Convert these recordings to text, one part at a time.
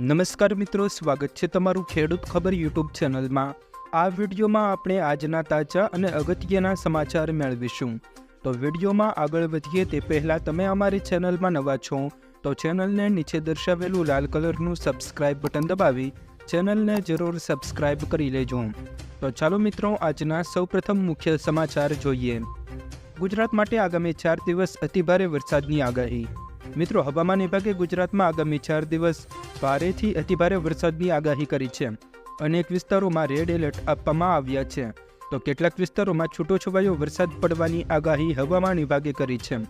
નમસ્કાર મિત્રો, સ્વાગત છે તમારું ખેડૂત ખબર યુટ્યુબ ચેનલમાં. આ વિડીયોમાં આપણે આજના તાજા અને અગત્યના સમાચાર મેળવીશું. તો વિડીયોમાં આગળ વધીએ તે પહેલાં તમે અમારી ચેનલમાં નવા છો, તો ચેનલને નીચે દર્શાવેલું લાલ કલરનું સબસ્ક્રાઇબ બટન દબાવી ચેનલને જરૂર સબસ્ક્રાઇબ કરી લેજો. તો ચાલો મિત્રો, આજના સૌપ્રથમ મુખ્ય સમાચાર જોઈએ. ગુજરાત માટે આગામી ચાર દિવસ અતિભારે વરસાદની આગાહી. મિત્રો, હવામાન વિભાગે ગુજરાતમાં આગામી ચાર દિવસ ભારેથી અતિભારે વરસાદની આગાહી કરી છે. અનેક વિસ્તારોમાં રેડ એલર્ટ આપવામાં આવ્યા છે. તો કેટલાક વિસ્તારોમાં છૂટોછવાયો વરસાદ પડવાની આગાહી હવામાન વિભાગે કરી છે.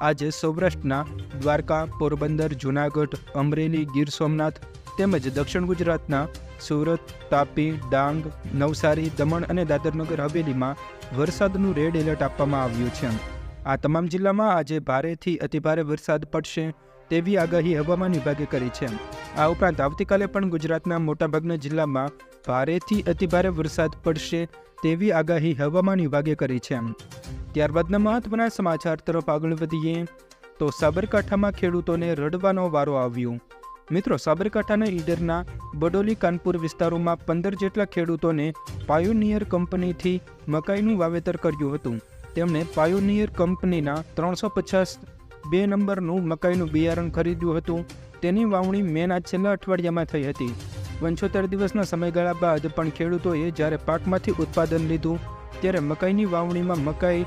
આજે સૌરાષ્ટ્રના દ્વારકા, પોરબંદર, જૂનાગઢ, અમરેલી, ગીર સોમનાથ તેમજ દક્ષિણ ગુજરાતના સુરત, તાપી, ડાંગ, નવસારી, દમણ અને દાદરનગર હવેલીમાં વરસાદનું રેડ એલર્ટ આપવામાં આવ્યું છે. આ તમામ જિલ્લામાં આજે ભારેથી અતિભારે વરસાદ પડશે તેવી આગાહી હવામાન વિભાગે કરી છે. આ ઉપરાંત આવતીકાલે પણ ગુજરાતના મોટાભાગના જિલ્લામાં ભારેથી અતિભારે વરસાદ પડશે તેવી આગાહી હવામાન વિભાગે કરી છે. ત્યારબાદના મહત્વના સમાચાર તરફ આગળ વધીએ, તો સાબરકાંઠામાં ખેડૂતોને રડવાનો વારો આવ્યો. મિત્રો, સાબરકાંઠાના ઈડરના બડોલી કાનપુર વિસ્તારોમાં પંદર જેટલા ખેડૂતોને પાયોનિયર કંપનીથી મકાઈનું વાવેતર કર્યું હતું. તેમણે પાયોનિયર કંપનીના ત્રણસો પચાસ બે નંબરનું મકાઈનું બિયારણ ખરીદ્યું હતું. તેની વાવણી મેના છેલ્લા અઠવાડિયામાં થઈ હતી. પંચોતેર દિવસના સમયગાળા બાદ પણ ખેડૂતોએ જ્યારે પાકમાંથી ઉત્પાદન લીધું, ત્યારે મકાઈની વાવણીમાં મકાઈ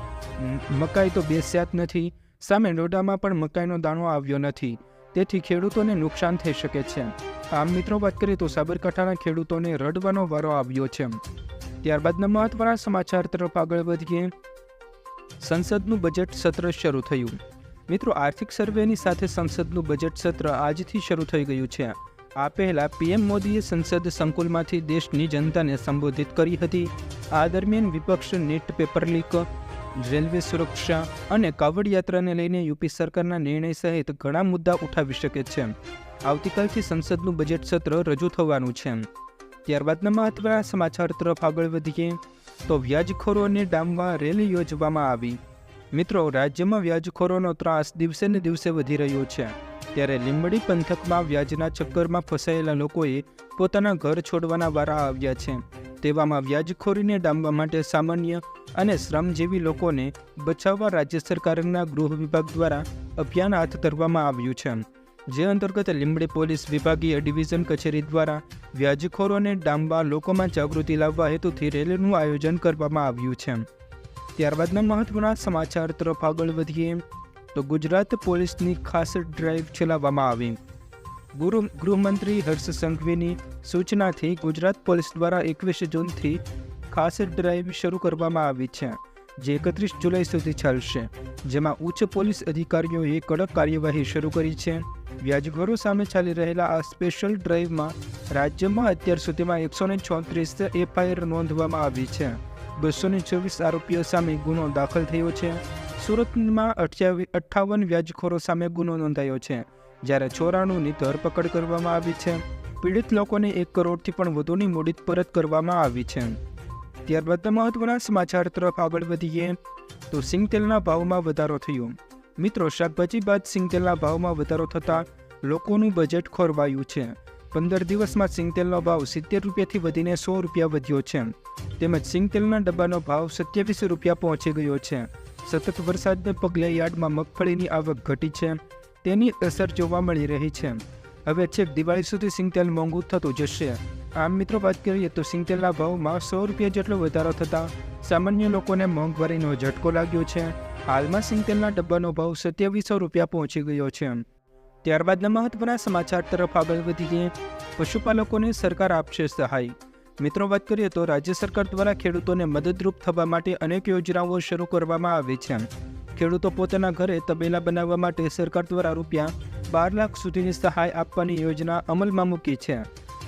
મકાઈ તો બેસ્યા જ નથી, સામે ડોડામાં પણ મકાઈનો દાણો આવ્યો નથી. તેથી ખેડૂતોને નુકસાન થઈ શકે છે. આમ મિત્રો, વાત કરીએ તો સાબરકાંઠાના ખેડૂતોને રડવાનો વારો આવ્યો છે. ત્યારબાદના મહત્વના સમાચાર તરફ આગળ વધીએ. સંસદનું બજેટ સત્ર શરૂ થયું. મિત્રો, આર્થિક સર્વેની સાથે સંસદનું બજેટ સત્ર આજથી શરૂ થઈ ગયું છે. આ પહેલાં પીએમ મોદીએ સંસદ સંકુલમાંથી દેશની જનતાને સંબોધિત કરી હતી. આ દરમિયાન વિપક્ષ નેટ પેપર લીક, રેલવે સુરક્ષા અને કાવડ યાત્રાને લઈને યુપી સરકારના નિર્ણય સહિત ઘણા મુદ્દા ઉઠાવી શકે છે. આવતીકાલથી સંસદનું બજેટ સત્ર રજૂ થવાનું છે. ત્યારબાદના મહત્વના સમાચાર તરફ આગળ વધીએ. તો વ્યાજખોરોને ડામવા રેલી યોજવામાં આવી. મિત્રો, રાજ્યમાં વ્યાજખોરોનો ત્રાસ દિવસે ને દિવસે વધી રહ્યો છે. ત્યારે લીંબડી પંથકમાં વ્યાજના ચક્કરમાં ફસાયેલા લોકોએ પોતાના ઘર છોડવાના વારા આવ્યા છે. તેવામાં વ્યાજખોરીને ડામવા માટે સામાન્ય અને શ્રમજીવી લોકોને બચાવવા રાજ્ય સરકારના ગૃહ વિભાગ દ્વારા અભિયાન હાથ ધરવામાં આવ્યું છે. જે અંતર્ગત લીંબડી પોલીસ વિભાગીય ડિવિઝન કચેરી દ્વારા વ્યાજખોરોને ડામવા લોકોમાં જાગૃતિ લાવવા હેતુથી રેલીનું આયોજન કરવામાં આવ્યું છે. ત્યારબાદના મહત્વના સમાચાર તરફ આગળ વધીએ, તો ગુજરાત પોલીસની ખાસ ડ્રાઈવ ચલાવવામાં આવી. ગૃહ ગૃહમંત્રી હર્ષ સંઘવીની સૂચનાથી ગુજરાત પોલીસ દ્વારા એકવીસ જૂનથી ખાસ ડ્રાઈવ શરૂ કરવામાં આવી છે. જે એકત્રીસ જુલાઈ સુધી ચાલશે, જેમાં ઉચ્ચ પોલીસ અધિકારીઓએ કડક કાર્યવાહી શરૂ કરી છે. વ્યાજઘરો સામે ચાલી રહેલા આ સ્પેશિયલ ડ્રાઈવમાં રાજ્યમાં અત્યાર સુધીમાં એકસો ને ચોત્રીસ એફઆઈઆર નોંધવામાં આવી છે. બસો ને ચોવીસ આરોપીઓ સામે ગુનો દાખલ થયો છે. સુરતમાં અઠ્ઠાવન વ્યાજખોરો સામે ગુનો નોંધાયો છે. જ્યારે ચોરાણુંની ધરપકડ કરવામાં આવી છે. પીડિત લોકોને એક કરોડથી પણ વધુની મૂડી પરત કરવામાં આવી છે. ત્યારબાદ મહત્વના સમાચાર તરફ આગળ વધીએ. તો સિંગતેલના ભાવમાં વધારો થયો. મિત્રો, શાકભાજી બાદ સિંગતેલના ભાવમાં વધારો થતાં લોકોનું બજેટ ખોરવાયું છે. પંદર દિવસમાં સિંગતેલનો ભાવ સિત્તેર રૂપિયાથી વધીને સો રૂપિયા વધ્યો છે. તેમજ સિંગતેલના ડબ્બાનો ભાવ સત્યાવીસ રૂપિયા પહોંચી ગયો છે. સતત વરસાદને પગલે યાર્ડમાં મગફળીની આવક ઘટી છે. તેની અસર જોવા મળી રહી છે. હવે છેક દિવાળી સુધી સિંગતેલ મોંઘું થતું જશે. આમ મિત્રો વાત કરીએ તો સિંગતેલના ભાવમાં સો રૂપિયા જેટલો વધારો થતાં સામાન્ય લોકોને મોંઘવારીનો ઝટકો લાગ્યો છે. હાલમાં સિંગતેલના ડબ્બાનો ભાવ સત્યાવીસો રૂપિયા પહોંચી ગયો છે. ત્યારબાદના મહત્વના સમાચાર તરફ આગળ વધીએ. પશુપાલકોને સરકાર આપશે સહાય. મિત્રો વાત કરીએ તો રાજ્ય સરકાર દ્વારા ખેડૂતોને મદદરૂપ થવા માટે અનેક યોજનાઓ શરૂ કરવામાં આવી છે. ખેડૂતો પોતાના ઘરે તબેલા બનાવવા માટે સરકાર દ્વારા રૂપિયા બાર લાખ સુધીની સહાય આપવાની યોજના અમલમાં મૂકી છે.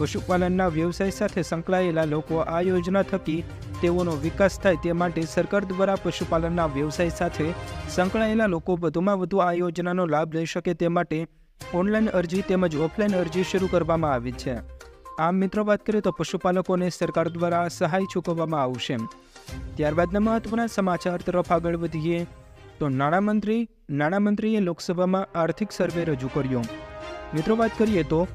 પશુપાલનના વ્યવસાય સાથે સંકળાયેલા લોકો આ યોજના થકી તેઓનો વિકાસ થાય તે માટે સરકાર દ્વારા પશુપાલનના વ્યવસાય સાથે સંકળાયેલા લોકો વધુમાં વધુ આ યોજનાનો લાભ લઈ શકે તે માટે ઓનલાઈન અરજી તેમજ ઓફલાઈન અરજી શરૂ કરવામાં આવી છે. આમ મિત્રો, વાત કરીએ તો પશુપાલકોને સરકાર દ્વારા સહાય ચૂકવવામાં આવશે. ત્યારબાદના મહત્વના સમાચાર તરફ આગળ વધીએ. તો નાણામંત્રી, નાણામંત્રીએ લોકસભામાં આર્થિક સર્વે રજૂ કર્યો. મિત્રો, વાત કરીએ તો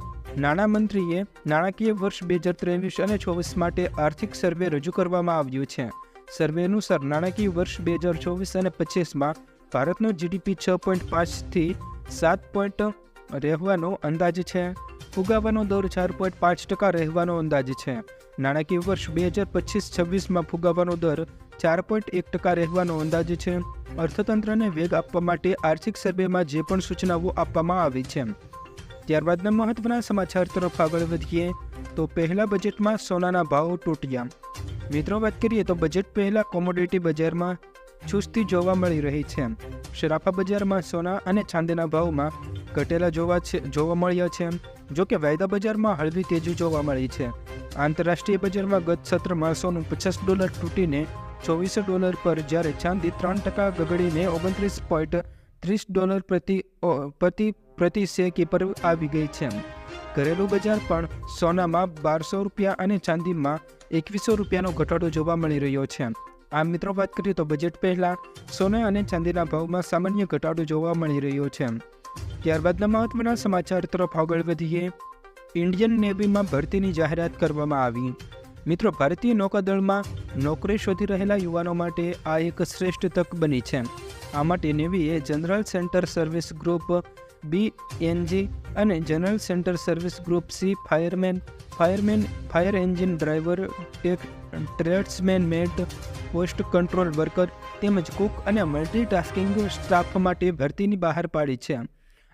નાણામંત્રીએ નાણાકીય વર્ષ બે હજાર ત્રેવીસ અને ચોવીસ માટે આર્થિક સર્વે રજૂ કરવામાં આવ્યું છે. સર્વે અનુસાર નાણાકીય વર્ષ બે હજાર ચોવીસ અને પચીસમાં ભારતનો જીડીપી છ પોઈન્ટ પાંચથી સાત પોઈન્ટ રહેવાનો અંદાજ છે. ફુગાવાનો દર ચાર પોઈન્ટ પાંચ ટકા રહેવાનો અંદાજ છે. નાણાકીય વર્ષ બે હજાર પચીસ છવ્વીસમાં ફુગાવાનો દર ચાર પોઈન્ટ એક ટકા રહેવાનો અંદાજ છે. અર્થતંત્રને વેગ આપવા માટે આર્થિક સર્વેમાં જે પણ સૂચનાઓ આપવામાં આવી છે. ત્યારબાદના મહત્વના સમાચાર તરફ આગળ વધીએ, તો પહેલા બજેટમાં સોનાના ભાવ તૂટ્યા. મિત્રો, વાત કરીએ તો બજેટ પહેલા કોમોડિટી બજારમાં ચુસ્તી જોવા મળી રહી છે. શરાફા બજારમાં સોના અને ચાંદીના ભાવમાં ઘટેલા જોવા છે, જોવા મળ્યા છે. જો કે વાયદા બજારમાં હળવી તેજી જોવા મળી છે. આંતરરાષ્ટ્રીય બજારમાં ગત સત્રમાં સોનું પચાસ ડોલર તૂટીને ચોવીસો ડોલર પર જ્યારે ચાંદી ત્રણ ટકા ગગડીને ઓગણત્રીસ પોઈન્ટ ત્રીસ ડોલર પ્રતિ પ્રતિ પ્રતિ શેકી પર આવી ગઈ છે. ઘરેલું બજાર પણ સોનામાં બારસો રૂપિયા અને ચાંદીમાં એકવીસો રૂપિયાનો ઘટાડો જોવા મળી રહ્યો છે. આમ મિત્રો, વાત કરીએ તો બજેટ પહેલાં સોના અને ચાંદીના ભાવમાં સામાન્ય ઘટાડો જોવા મળી રહ્યો છે. ત્યારબાદના મહત્વના સમાચાર તરફ આગળ વધીએ. ઇન્ડિયન નેવીમાં ભરતીની જાહેરાત કરવામાં આવી. મિત્રો, ભારતીય નૌકાદળમાં નોકરી શોધી રહેલા યુવાનો માટે આ એક શ્રેષ્ઠ તક બની છે. આ માટે નેવીએ general centre service group B NG અને general centre service group C fireman fireman fire engine driver tech tradesman mate pest control worker તેમજ કુક અને મલ્ટીટાસ્કિંગ સ્ટાફ માટે ભરતીની બહાર પાડી છે.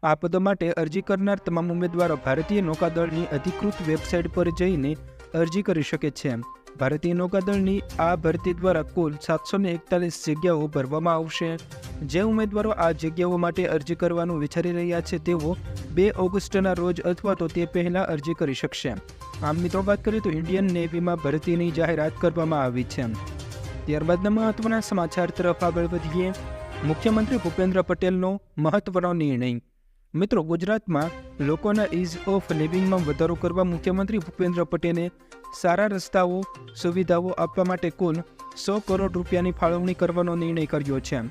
આ પદો માટે અરજી કરનાર તમામ ઉમેદવારો ભારતીય નૌકાદળની અધિકૃત વેબસાઇટ પર જઈને અરજી કરી શકે છે. ભારતીય નૌકાદળની આ ભરતી દ્વારા કુલ સાતસો ને એકતાલીસ જગ્યાઓ ભરવામાં આવશે. જે ઉમેદવારો આ જગ્યાઓ માટે અરજી કરવાનું વિચારી રહ્યા છે, તેઓ બે ઓગસ્ટના રોજ અથવા તો તે પહેલાં અરજી કરી શકશે. આમ મિત્રો, વાત કરીએ તો ઇન્ડિયન નેવીમાં ભરતીની જાહેરાત કરવામાં આવી છે. ત્યારબાદના મહત્વના સમાચાર તરફ આગળ વધીએ. મુખ્યમંત્રી ભૂપેન્દ્ર પટેલનો મહત્વનો નિર્ણય મિત્રો, ગુજરાતમાં લોકોના ઇઝ ઓફ લિવિંગમાં વધારો કરવા મુખ્યમંત્રી ભૂપેન્દ્ર પટેલે સારા રસ્તાઓ, સુવિધાઓ આપવા માટે કુલ સો કરોડ રૂપિયાની ફાળવણી કરવાનો નિર્ણય કર્યો છે.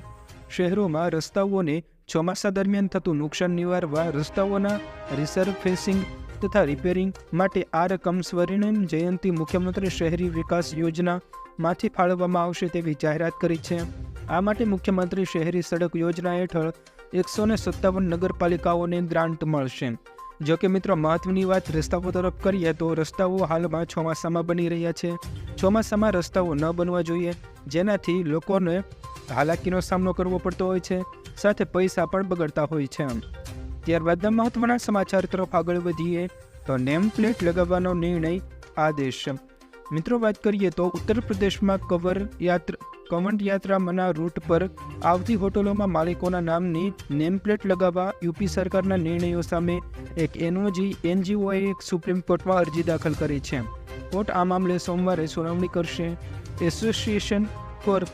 શહેરોમાં રસ્તાઓને ચોમાસા દરમિયાન થતું નુકસાન નિવારવા રસ્તાઓના રિસર્ફેસિંગ તથા રિપેરિંગ માટે આ રકમ સ્વર્ણિમ જયંતિ મુખ્યમંત્રી શહેરી વિકાસ યોજનામાંથી ફાળવવામાં આવશે તેવી જાહેરાત કરી છે. આ માટે મુખ્યમંત્રી શહેરી સડક યોજના હેઠળ એકસો ને સત્તાવન નગરપાલિકાઓને ગ્રાન્ટ મળશે. જો કે મિત્રો, મહત્વની વાત રસ્તાઓ તરફ કરીએ તો રસ્તાઓ હાલમાં ચોમાસામાં બની રહ્યા છે. ચોમાસામાં રસ્તાઓ ન બનવા જોઈએ, જેનાથી લોકોને હાલાકીનો સામનો કરવો પડતો હોય છે, સાથે પૈસા પણ બગડતા હોય છે. ત્યારબાદના મહત્વના સમાચાર તરફ આગળ વધીએ, તો નેમ પ્લેટ લગાવવાનો નિર્ણય આદેશ મિત્રો, વાત કરીએ તો ઉત્તર પ્રદેશમાં કવર યાત્રા, કવંટ યાત્રામાંના રૂટ પર આવતી હોટલોમાં માલિકોના નામની નેમપ્લેટ લગાવવા યુપી સરકારના નિર્ણયો સામે એક એનઓજી, એનજીઓએ એક સુપ્રીમ કોર્ટમાં અરજી દાખલ કરી છે. કોર્ટ આ મામલે સોમવારે સુનાવણી કરશે. Association for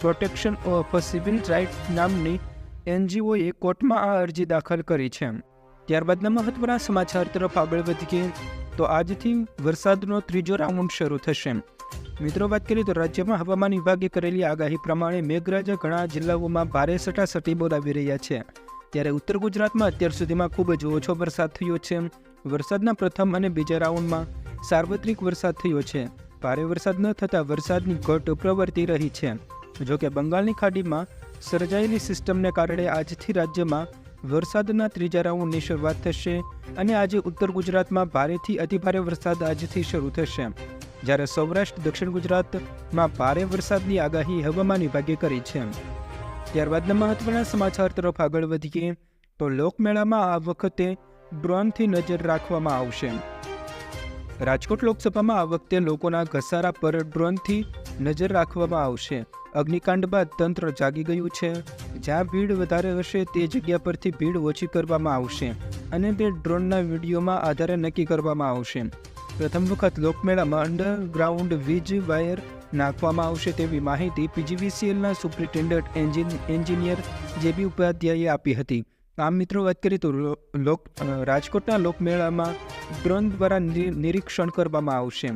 protection of civil right નામની એનજીઓએ કોર્ટમાં આ અરજી દાખલ કરી છે. ત્યારબાદના મહત્વના સમાચાર તરફ આગળ વધીએ. તો આજથી વરસાદનો ત્રીજો રાઉન્ડ શરૂ થશે. મિત્રો, વાત કરીએ તો રાજ્યમાં હવામાન વિભાગે કરેલી આગાહી પ્રમાણે મેઘરાજા ઘણા જિલ્લાઓમાં ભારે સટાસટી બોલાવી રહ્યા છે. ત્યારે ઉત્તર ગુજરાતમાં અત્યાર સુધીમાં ખૂબ જ ઓછો વરસાદ થયો છે. વરસાદના પ્રથમ અને બીજા રાઉન્ડમાં સાર્વત્રિક વરસાદ થયો છે. ભારે વરસાદ ન થતાં વરસાદની ઘટ પ્રવર્તી રહી છે. જોકે બંગાળની ખાડીમાં સર્જાયેલી સિસ્ટમને કારણે આજથી રાજ્યમાં વરસાદના ત્રીજા રાઉન્ડની શરૂઆત થશે અને આજે ઉત્તર ગુજરાતમાં ભારેથી અતિભારે વરસાદ આજથી શરૂ થશે. જ્યારે સૌરાષ્ટ્ર, દક્ષિણ ગુજરાતમાં ભારે વરસાદની આગાહી હવામાન વિભાગે કરી છે. ત્યારબાદના મહત્વના સમાચાર તરફ આગળ વધીએ, તો લોકમેળામાં આ વખતે ડ્રોનથી નજર રાખવામાં આવશે. રાજકોટ લોકસભામાં આ વખતે લોકોના ઘસારા પર ડ્રોનથી નજર રાખવામાં આવશે. અગ્નિકાંડ બાદ તંત્ર જાગી ગયું છે. જ્યાં ભીડ વધારે હશે તે જગ્યા પરથી ભીડ ઓછી કરવામાં આવશે અને તે ડ્રોનના વિડીયોમાં આધારે નક્કી કરવામાં આવશે. પ્રથમ વખત લોકમેળામાં અંડરગ્રાઉન્ડ વીજ વાયર નાખવામાં આવશે તેવી માહિતી પીજીવીસીએલના superintendent engine engineer J B ઉપાધ્યાયે આપી હતી. આમ મિત્રો, વાત કરીએ તો લોક રાજકોટના લોકમેળામાં ડ્રોન દ્વારા નિરીક્ષણ કરવામાં આવશે.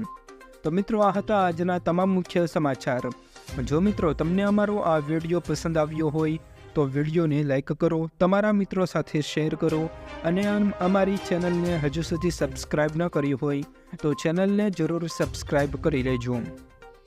તો મિત્રો, આ હતા આજના તમામ મુખ્ય સમાચાર. જો મિત્રો તમને અમારો આ વીડિયો પસંદ આવ્યો હોય, તો વિડીયોને લાઇક કરો, તમારા મિત્રો સાથે શેર કરો અને અમારી ચેનલને હજુ સુધી સબસ્ક્રાઇબ ન કરી હોય, તો ચેનલને જરૂર સબસ્ક્રાઇબ કરી લેજો.